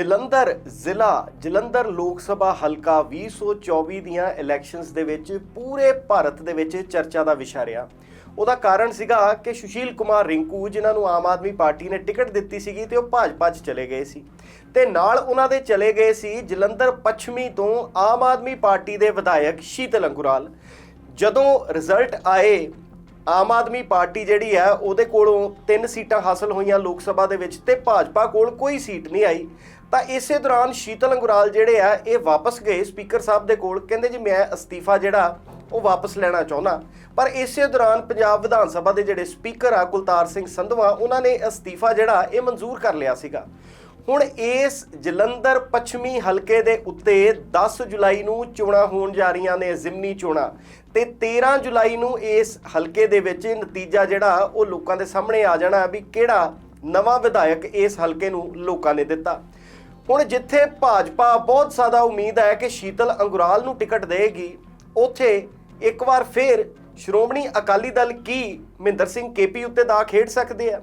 ਜਲੰਧਰ ਜ਼ਿਲ੍ਹਾ, ਜਲੰਧਰ ਲੋਕ ਸਭਾ ਹਲਕਾ 2024 ਦੀਆਂ ਇਲੈਕਸ਼ਨਸ ਦੇ ਵਿੱਚ ਪੂਰੇ ਭਾਰਤ ਦੇ ਵਿੱਚ ਚਰਚਾ ਦਾ ਵਿਸ਼ਾ ਰਿਹਾ। ਉਹਦਾ ਕਾਰਨ ਸੀਗਾ ਕਿ ਸੁਸ਼ੀਲ ਕੁਮਾਰ ਰਿੰਕੂ, ਜਿਨ੍ਹਾਂ ਨੂੰ ਆਮ ਆਦਮੀ ਪਾਰਟੀ ਨੇ ਟਿਕਟ ਦਿੱਤੀ ਸੀਗੀ ਤੇ ਉਹ ਭਾਜਪਾ 'ਚ ਚਲੇ ਗਏ ਸੀ। ਤੇ ਨਾਲ ਉਹਨਾਂ ਦੇ ਚਲੇ ਗਏ ਸੀ ਜਲੰਧਰ ਪੱਛਮੀ ਤੋਂ ਆਮ ਆਦਮੀ ਪਾਰਟੀ ਦੇ ਵਿਧਾਇਕ ਸ਼ੀਤਲ ਅੰਗੁਰਾਲ। ਜਦੋਂ ਰਿਜ਼ਲਟ ਆਏ, ਆਮ ਆਦਮੀ ਪਾਰਟੀ ਜਿਹੜੀ ਹੈ, ਉਹਦੇ ਕੋਲੋਂ ਤਿੰਨ ਸੀਟਾਂ ਹਾਸਲ ਹੋਈਆਂ ਲੋਕ ਸਭਾ ਦੇ ਵਿੱਚ ਤੇ ਭਾਜਪਾ ਕੋਲ ਕੋਈ ਸੀਟ ਨਹੀਂ ਆਈ। ਤਾਂ ਇਸੇ ਦੌਰਾਨ ਸ਼ੀਤਲ ਅੰਗੁਰਾਲ ਜਿਹੜੇ ਆ, ਇਹ ਵਾਪਸ ਗਏ ਸਪੀਕਰ ਸਾਹਿਬ ਦੇ ਕੋਲ। ਕਹਿੰਦੇ ਜੀ, ਮੈਂ ਅਸਤੀਫਾ ਜਿਹੜਾ, ਉਹ ਵਾਪਸ ਲੈਣਾ ਚਾਹੁੰਦਾ। ਪਰ ਇਸੇ ਦੌਰਾਨ ਪੰਜਾਬ ਵਿਧਾਨ ਸਭਾ ਦੇ ਜਿਹੜੇ ਸਪੀਕਰ ਆ, ਕੁਲਤਾਰ ਸਿੰਘ ਸੰਧਵਾ, ਉਹਨਾਂ ਨੇ ਅਸਤੀਫਾ ਜਿਹੜਾ, ਇਹ ਮਨਜ਼ੂਰ ਕਰ ਲਿਆ ਸੀਗਾ। ਹੁਣ ਇਸ ਜਲੰਧਰ ਪੱਛਮੀ ਹਲਕੇ ਦੇ ਉੱਤੇ 10 ਜੁਲਾਈ ਨੂੰ ਚੋਣਾਂ ਹੋਣ ਜਾ ਰਹੀਆਂ ਨੇ, ਜ਼ਿਮਨੀ ਚੋਣਾਂ। ਤੇ 13 ਜੁਲਾਈ ਨੂੰ ਇਸ ਹਲਕੇ ਦੇ ਵਿੱਚ ਨਤੀਜਾ ਜਿਹੜਾ, ਉਹ ਲੋਕਾਂ ਦੇ ਸਾਹਮਣੇ ਆ ਜਾਣਾ ਵੀ ਕਿਹੜਾ ਨਵਾਂ ਵਿਧਾਇਕ ਇਸ ਹਲਕੇ ਨੂੰ ਲੋਕਾਂ ਨੇ ਦਿੱਤਾ। ਹੁਣ ਜਿੱਥੇ ਭਾਜਪਾ ਬਹੁਤ ਜ਼ਿਆਦਾ ਉਮੀਦ ਹੈ ਕਿ ਸ਼ੀਤਲ ਅੰਗੁਰਾਲ ਨੂੰ ਟਿਕਟ ਦੇਗੀ, ਉੱਥੇ ਇੱਕ ਵਾਰ ਫੇਰ ਸ਼੍ਰੋਮਣੀ ਅਕਾਲੀ ਦਲ ਕੀ ਮਹਿੰਦਰ ਸਿੰਘ ਕੇਪੀ ਉੱਤੇ ਦਾ ਖੇਡ ਸਕਦੇ ਆ?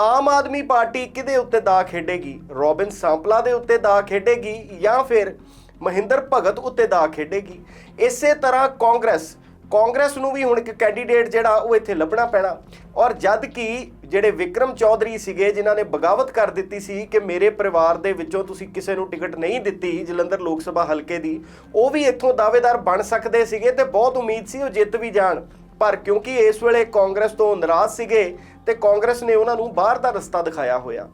ਆਮ ਆਦਮੀ ਪਾਰਟੀ ਕਿਹਦੇ ਉੱਤੇ ਦਾ ਖੇਡੇਗੀ? ਰੋਬਿਨ ਸਾਂਪਲਾ ਦੇ ਉੱਤੇ ਦਾ ਖੇਡੇਗੀ ਜਾਂ ਫਿਰ ਮਹਿੰਦਰ ਭਗਤ ਉੱਤੇ ਦਾ ਖੇਡੇਗੀ? ਇਸੇ ਤਰ੍ਹਾਂ ਕਾਂਗਰਸ ਕਾਂਗਰਸ ਨੂੰ ਵੀ ਹੁਣ ਇੱਕ ਕੈਂਡੀਡੇਟ ਜਿਹੜਾ ਉਹ ਇੱਥੇ ਲੱਭਣਾ ਪੈਣਾ। ਔਰ ਜਦ ਕਿ ਜਿਹੜੇ ਵਿਕਰਮ ਚੌਧਰੀ ਸੀਗੇ, ਜਿਨ੍ਹਾਂ ਨੇ ਬਗਾਵਤ ਕਰ ਦਿੱਤੀ ਸੀ ਕਿ ਮੇਰੇ ਪਰਿਵਾਰ ਦੇ ਵਿੱਚੋਂ ਤੁਸੀਂ ਕਿਸੇ ਨੂੰ ਟਿਕਟ ਨਹੀਂ ਦਿੱਤੀ ਜਲੰਧਰ ਲੋਕ ਸਭਾ ਹਲਕੇ ਦੀ, ਉਹ ਵੀ ਇੱਥੋਂ ਦਾਅਵੇਦਾਰ ਬਣ ਸਕਦੇ ਸੀਗੇ ਤੇ ਬਹੁਤ ਉਮੀਦ ਸੀ ਉਹ ਜਿੱਤ ਵੀ ਜਾਣ। ਪਰ ਕਿਉਂਕਿ ਇਸ ਵੇਲੇ ਕਾਂਗਰਸ ਤੋਂ ਨਾਰਾਜ਼ ਸੀਗੇ ਤੇ ਕਾਂਗਰਸ ਨੇ ਉਹਨਾਂ ਨੂੰ ਬਾਹਰ ਦਾ ਰਸਤਾ ਦਿਖਾਇਆ ਹੋਇਆ।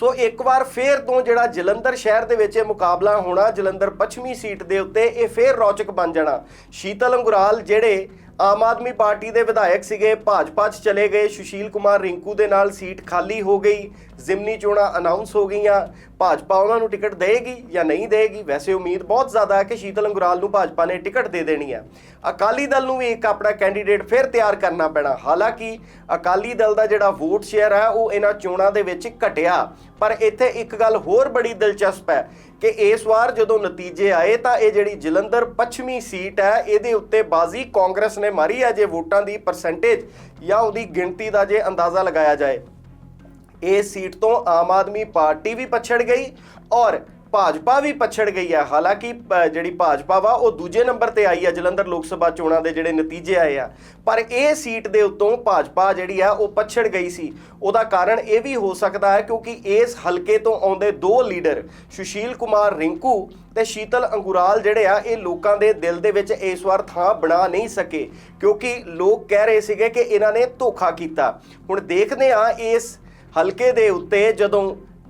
ਸੋ ਇੱਕ ਵਾਰ ਫੇਰ ਤੋਂ ਜਿਹੜਾ ਜਲੰਧਰ ਸ਼ਹਿਰ ਦੇ ਵਿੱਚ ਇਹ ਮੁਕਾਬਲਾ ਹੋਣਾ, ਜਲੰਧਰ ਪੱਛਮੀ ਸੀਟ ਦੇ ਉੱਤੇ ਇਹ ਫੇਰ ਰੌਚਕ ਬਣ ਜਾਣਾ। ਸ਼ੀਤਲ ਅੰਗੁਰਾਲ ਜਿਹੜੇ ਆਮ ਆਦਮੀ ਪਾਰਟੀ ਦੇ ਵਿਧਾਇਕ ਸੀਗੇ। ਭਾਜਪਾ 'ਚ ਚਲੇ ਗਏ। ਸੁਸ਼ੀਲ ਕੁਮਾਰ ਰਿੰਕੂ ਦੇ ਨਾਲ ਸੀਟ ਖਾਲੀ ਹੋ ਗਈ। ਜ਼ਿਮਨੀ ਚੋਣਾਂ ਅਨਾਉਂਸ ਹੋ ਗਈਆਂ। ਭਾਜਪਾ ਉਹਨਾਂ ਨੂੰ ਟਿਕਟ ਦੇਗੀ ਜਾਂ ਨਹੀਂ ਦੇਗੀ? ਵੈਸੇ ਉਮੀਦ ਬਹੁਤ ਜ਼ਿਆਦਾ ਹੈ ਕਿ ਸ਼ੀਤਲ ਅੰਗੁਰਾਲ ਨੂੰ ਭਾਜਪਾ ਨੇ ਟਿਕਟ ਦੇ ਦੇਣੀ ਹੈ। ਅਕਾਲੀ ਦਲ ਨੂੰ ਵੀ ਇੱਕ ਆਪਣਾ ਕੈਂਡੀਡੇਟ ਫਿਰ ਤਿਆਰ ਕਰਨਾ ਪੈਣਾ। ਹਾਲਾਂਕਿ, ਅਕਾਲੀ ਦਲ ਦਾ ਜਿਹੜਾ ਵੋਟ ਸ਼ੇਅਰ ਹੈ, ਉਹ ਇਹਨਾਂ ਚੋਣਾਂ ਦੇ ਵਿੱਚ ਘਟਿਆ। ਪਰ ਇੱਥੇ ਇੱਕ ਗੱਲ ਹੋਰ ਬੜੀ ਦਿਲਚਸਪ ਹੈ ਕਿ ਇਸ ਵਾਰ ਜਦੋਂ ਨਤੀਜੇ ਆਏ ਤਾਂ ਇਹ ਜਿਹੜੀ ਜਲੰਧਰ ਪੱਛਮੀ ਸੀਟ ਹੈ, ਇਹਦੇ ਉੱਤੇ ਬਾਜ਼ੀ ਕਾਂਗਰਸ ਨੇ ਮਾਰੀ ਹੈ ਜੇ ਵੋਟਾਂ ਦੀ ਪਰਸੈਂਟੇਜ ਜਾਂ ਉਹਦੀ ਗਿਣਤੀ ਦਾ ਜੇ ਅੰਦਾਜ਼ਾ ਲਗਾਇਆ ਜਾਏ। ਇਸ ਸੀਟ ਤੋਂ ਆਮ ਆਦਮੀ ਪਾਰਟੀ ਵੀ ਪਛੜ ਗਈ ਔਰ ਭਾਜਪਾ ਵੀ ਪਛੜ ਗਈ ਹੈ। ਹਾਲਾਂਕਿ ਪ- ਜਿਹੜੀ ਭਾਜਪਾ ਵਾ, ਉਹ ਦੂਜੇ ਨੰਬਰ ਤੇ ਆਈ ਹੈ ਜਲੰਧਰ ਲੋਕ ਸਭਾ ਚੋਣਾਂ ਦੇ ਜਿਹੜੇ ਨਤੀਜੇ ਆਏ ਆ। ਪਰ ਇਹ ਸੀਟ ਦੇ ਉੱਤੋਂ ਭਾਜਪਾ ਜਿਹੜੀ ਆ, ਉਹ ਪਛੜ ਗਈ ਸੀ। ਉਹਦਾ ਕਾਰਨ ਇਹ ਵੀ ਹੋ ਸਕਦਾ ਹੈ ਕਿਉਂਕਿ ਇਸ ਹਲਕੇ ਤੋਂ ਆਉਂਦੇ ਦੋ ਲੀਡਰ, ਸੁਸ਼ੀਲ ਕੁਮਾਰ ਰਿੰਕੂ ਤੇ ਸ਼ੀਤਲ ਅੰਗੁਰਾਲ ਜਿਹੜੇ ਆ, ਇਹ ਲੋਕਾਂ ਦੇ ਦਿਲ ਦੇ ਵਿੱਚ ਇਸ ਵਾਰ ਥਾਂ ਬਣਾ ਨਹੀਂ ਸਕੇ। ਕਿਉਂਕਿ ਲੋਕ ਕਹਿ ਰਹੇ ਸੀਗੇ ਕਿ ਇਹਨਾਂ ਨੇ ਧੋਖਾ ਕੀਤਾ। ਹੁਣ ਦੇਖਦੇ ਆ ਇਸ ਹਲਕੇ ਦੇ ਉੱਤੇ ਜਦੋਂ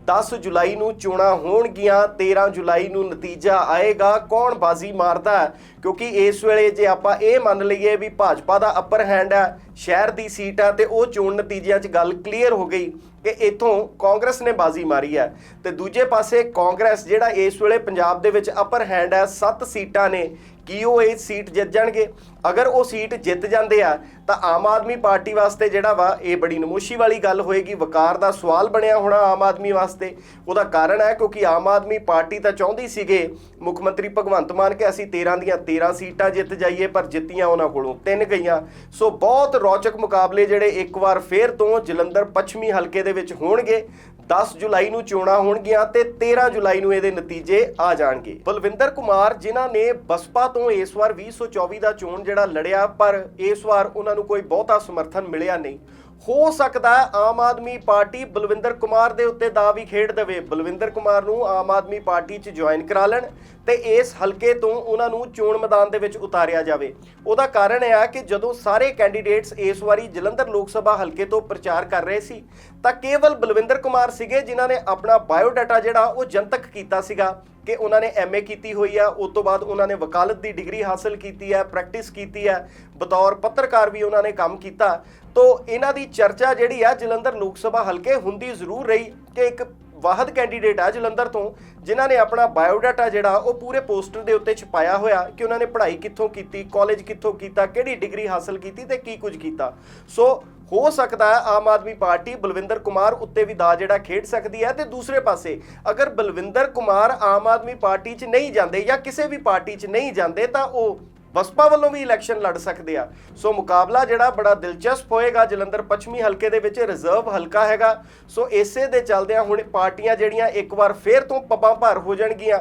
10 ਜੁਲਾਈ ਨੂੰ ਚੋਣਾਂ ਹੋਣਗੀਆਂ 13 ਜੁਲਾਈ ਨੂੰ ਨਤੀਜਾ ਆਏਗਾ, ਕੌਣ ਬਾਜ਼ੀ ਮਾਰਦਾ ਕਿਉਂਕਿ ਇਸ ਵੇਲੇ ਜੇ ਆਪਾਂ ਇਹ ਮੰਨ ਲਈਏ ਵੀ ਭਾਜਪਾ ਦਾ ਅਪਰ ਹੈਂਡ ਹੈ, ਸ਼ਹਿਰ ਦੀ ਸੀਟ ਹੈ ਤੇ ਉਹ ਚੋਣ ਨਤੀਜਿਆਂ 'ਚ ਗੱਲ ਕਲੀਅਰ ਹੋ ਗਈ ਕਿ ਇਥੋਂ ਕਾਂਗਰਸ ਨੇ ਬਾਜ਼ੀ ਮਾਰੀ ਹੈ। ਤੇ ਦੂਜੇ ਪਾਸੇ ਕਾਂਗਰਸ ਜਿਹੜਾ ਇਸ ਵੇਲੇ ਪੰਜਾਬ ਦੇ ਵਿੱਚ ਅਪਰ ਹੈਂਡ ਹੈ 7 ਸੀਟਾਂ ਨੇ ਕੀ ਉਹ ਇਹ ਸੀਟ ਜਿੱਤ ਜਾਣਗੇ? ਅਗਰ ਉਹ ਸੀਟ ਜਿੱਤ ਜਾਂਦੇ ਆ, ਤਾਂ ਆਮ ਆਦਮੀ ਪਾਰਟੀ ਵਾਸਤੇ ਜਿਹੜਾ ਵਾ, ਇਹ ਬੜੀ ਨਮੋਸ਼ੀ ਵਾਲੀ ਗੱਲ ਹੋਏਗੀ। ਵਕਾਰ ਦਾ ਸਵਾਲ ਬਣਿਆ ਹੋਣਾ ਆਮ ਆਦਮੀ ਵਾਸਤੇ। ਉਹਦਾ ਕਾਰਨ ਹੈ ਕਿਉਂਕਿ ਆਮ ਆਦਮੀ ਪਾਰਟੀ ਤਾਂ ਚਾਹੁੰਦੀ ਸੀਗੇ, ਮੁੱਖ ਮੰਤਰੀ ਭਗਵੰਤ ਮਾਨ ਕਿ ਅਸੀਂ 13 ਦੀਆਂ 13 ਸੀਟਾਂ ਜਿੱਤ ਜਾਈਏ, ਪਰ ਜਿੱਤੀਆਂ ਉਹਨਾਂ ਕੋਲੋਂ ਤਿੰਨ ਗਈਆਂ। ਸੋ ਬਹੁਤ ਰੌਚਕ ਮੁਕਾਬਲੇ ਜਿਹੜੇ ਇੱਕ ਵਾਰ ਫੇਰ ਤੋਂ ਜਲੰਧਰ ਪੱਛਮੀ ਹਲਕੇ ਦੇ ਵਿੱਚ ਹੋਣਗੇ। 10 ਜੁਲਾਈ ਨੂੰ ਚੋਣਾਂ ਹੋਣਗੀਆਂ ਤੇ 13 ਜੁਲਾਈ ਨੂੰ ਇਹਦੇ ਨਤੀਜੇ ਆ ਜਾਣਗੇ। ਬਲਵਿੰਦਰ ਕੁਮਾਰ, ਜਿਨ੍ਹਾਂ ਨੇ ਬਸਪਾ ਤੋਂ ਇਸ ਵਾਰ 2024 ਦਾ ਚੋਣ ਜਿਹੜਾ ਲੜਿਆ, ਪਰ ਇਸ ਵਾਰ ਉਹਨਾਂ ਨੂੰ ਕੋਈ ਬਹੁਤਾ ਸਮਰਥਨ ਮਿਲਿਆ ਨਹੀਂ। ਹੋ ਸਕਦਾ ਆਮ ਆਦਮੀ ਪਾਰਟੀ ਬਲਵਿੰਦਰ ਕੁਮਾਰ ਦੇ ਉੱਤੇ ਦਾ ਵੀ ਖੇਡ ਦੇਵੇ। ਬਲਵਿੰਦਰ ਕੁਮਾਰ ਨੂੰ ਆਮ ਆਦਮੀ ਪਾਰਟੀ 'ਚ ਜੁਆਇਨ ਕਰਾ ਲੈਣ ਤੇ ਇਸ ਹਲਕੇ ਤੋਂ ਉਹਨਾਂ ਨੂੰ ਚੋਣ ਮੈਦਾਨ ਦੇ ਵਿੱਚ ਉਤਾਰਿਆ ਜਾਵੇ। ਉਹਦਾ ਕਾਰਨ ਇਹ ਆ ਕਿ ਜਦੋਂ ਸਾਰੇ ਕੈਂਡੀਡੇਟਸ ਇਸ ਵਾਰੀ ਜਲੰਧਰ ਲੋਕ ਸਭਾ ਹਲਕੇ ਤੋਂ ਪ੍ਰਚਾਰ ਕਰ ਰਹੇ ਸੀ, ਤਾਂ ਕੇਵਲ ਬਲਵਿੰਦਰ ਕੁਮਾਰ ਸੀਗੇ ਜਿਨ੍ਹਾਂ ਨੇ ਆਪਣਾ ਬਾਇਓਡਾਟਾ ਜਿਹੜਾ ਉਹ ਜਨਤਕ ਕੀਤਾ ਸੀਗਾ ਕਿ ਉਹਨਾਂ ਨੇ ਐਮਏ ਕੀਤੀ ਹੋਈ ਆ। ਉਸ ਤੋਂ ਬਾਅਦ ਉਹਨਾਂ ਨੇ ਵਕਾਲਤ ਦੀ ਡਿਗਰੀ ਹਾਸਲ ਕੀਤੀ ਹੈ ਪ੍ਰੈਕਟਿਸ ਕੀਤੀ ਹੈ ਬਤੌਰ ਪੱਤਰਕਾਰ ਵੀ ਉਹਨਾਂ ਨੇ ਕੰਮ ਕੀਤਾ। ਤੋਂ ਇਹਨਾਂ ਦੀ ਚਰਚਾ ਜਿਹੜੀ ਆ ਜਲੰਧਰ ਲੋਕ ਸਭਾ ਹਲਕੇ ਹੁੰਦੀ ਜ਼ਰੂਰ ਰਹੀ ਕਿ ਇੱਕ ਵਾਹਦ ਕੈਂਡੀਡੇਟ ਆ ਜਲੰਧਰ ਤੋਂ, ਜਿਨ੍ਹਾਂ ਨੇ ਆਪਣਾ ਬਾਇਓਡਾਟਾ ਜਿਹੜਾ ਉਹ ਪੂਰੇ ਪੋਸਟਰ ਦੇ ਉੱਤੇ ਛਪਾਇਆ ਹੋਇਆ ਕਿ ਉਹਨਾਂ ਨੇ ਪੜ੍ਹਾਈ ਕਿੱਥੋਂ ਕੀਤੀ, ਕਾਲਜ ਕਿੱਥੋਂ ਕੀਤਾ, ਕਿਹੜੀ ਡਿਗਰੀ ਹਾਸਲ ਕੀਤੀ ਤੇ ਕੀ ਕੁਝ ਕੀਤਾ। ਸੋ ਹੋ ਸਕਦਾ ਹੈ ਆਮ ਆਦਮੀ ਪਾਰਟੀ ਬਲਵਿੰਦਰ ਕੁਮਾਰ ਉੱਤੇ ਵੀ ਦਾ ਜਿਹੜਾ ਖੇਡ ਸਕਦੀ ਹੈ ਤੇ ਦੂਸਰੇ ਪਾਸੇ ਅਗਰ ਬਲਵਿੰਦਰ ਕੁਮਾਰ ਆਮ ਆਦਮੀ ਪਾਰਟੀ 'ਚ ਨਹੀਂ ਜਾਂਦੇ ਜਾਂ ਕਿਸੇ ਵੀ ਪਾਰਟੀ 'ਚ ਨਹੀਂ ਜਾਂਦੇ ਤਾਂ ਉਹ ਬਸਪਾ ਵੱਲੋਂ ਵੀ ਇਲੈਕਸ਼ਨ ਲੜ ਸਕਦੇ ਆ। ਸੋ ਮੁਕਾਬਲਾ ਜਿਹੜਾ ਬੜਾ ਦਿਲਚਸਪ ਹੋਏਗਾ। ਜਲੰਧਰ ਪੱਛਮੀ ਹਲਕੇ ਦੇ ਵਿੱਚ ਰਿਜ਼ਰਵ ਹਲਕਾ ਹੈਗਾ। ਸੋ ਇਸੇ ਦੇ ਚੱਲਦਿਆਂ ਹੁਣ ਪਾਰਟੀਆਂ ਜਿਹੜੀਆਂ ਇੱਕ ਵਾਰ ਫੇਰ ਤੋਂ ਪੱਬਾਂ ਭਰ ਹੋ ਜਾਣਗੀਆਂ।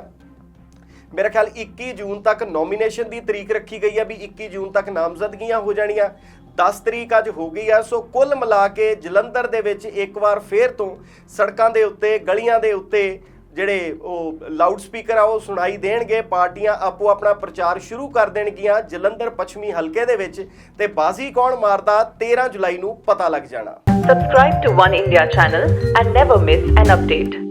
ਮੇਰਾ ਖਿਆਲ 21 ਜੂਨ ਤੱਕ ਨੋਮੀਨੇਸ਼ਨ ਦੀ ਤਰੀਕ ਰੱਖੀ ਗਈ ਹੈ ਵੀ 21 ਜੂਨ ਤੱਕ ਨਾਮਜ਼ਦਗੀਆਂ ਹੋ ਜਾਣੀਆਂ। 10 ਤਰੀਕ ਅੱਜ ਹੋ ਗਈ ਆ। ਸੋ ਕੁੱਲ ਮਿਲਾ ਕੇ ਜਲੰਧਰ ਦੇ ਵਿੱਚ ਇੱਕ ਵਾਰ ਫੇਰ ਤੋਂ ਸੜਕਾਂ ਦੇ ਉੱਤੇ, ਗਲੀਆਂ ਦੇ ਉੱਤੇ ਜਿਹੜੇ ਉਹ ਲਾਊਡ ਸਪੀਕਰ ਆ, ਉਹ ਸੁਣਾਈ ਦੇਣਗੇ। ਪਾਰਟੀਆਂ ਆਪੋ ਆਪਣਾ ਪ੍ਰਚਾਰ ਸ਼ੁਰੂ ਕਰ ਦੇਣਗੀਆਂ। ਜਲੰਧਰ ਪੱਛਮੀ ਹਲਕੇ ਦੇ ਵਿੱਚ ਤੇ ਬਾਜ਼ੀ ਕੌਣ ਮਾਰਦਾ? 13 ਜੁਲਾਈ ਨੂੰ ਪਤਾ ਲੱਗ ਜਾਣਾ। Subscribe to One India channel and never miss an update.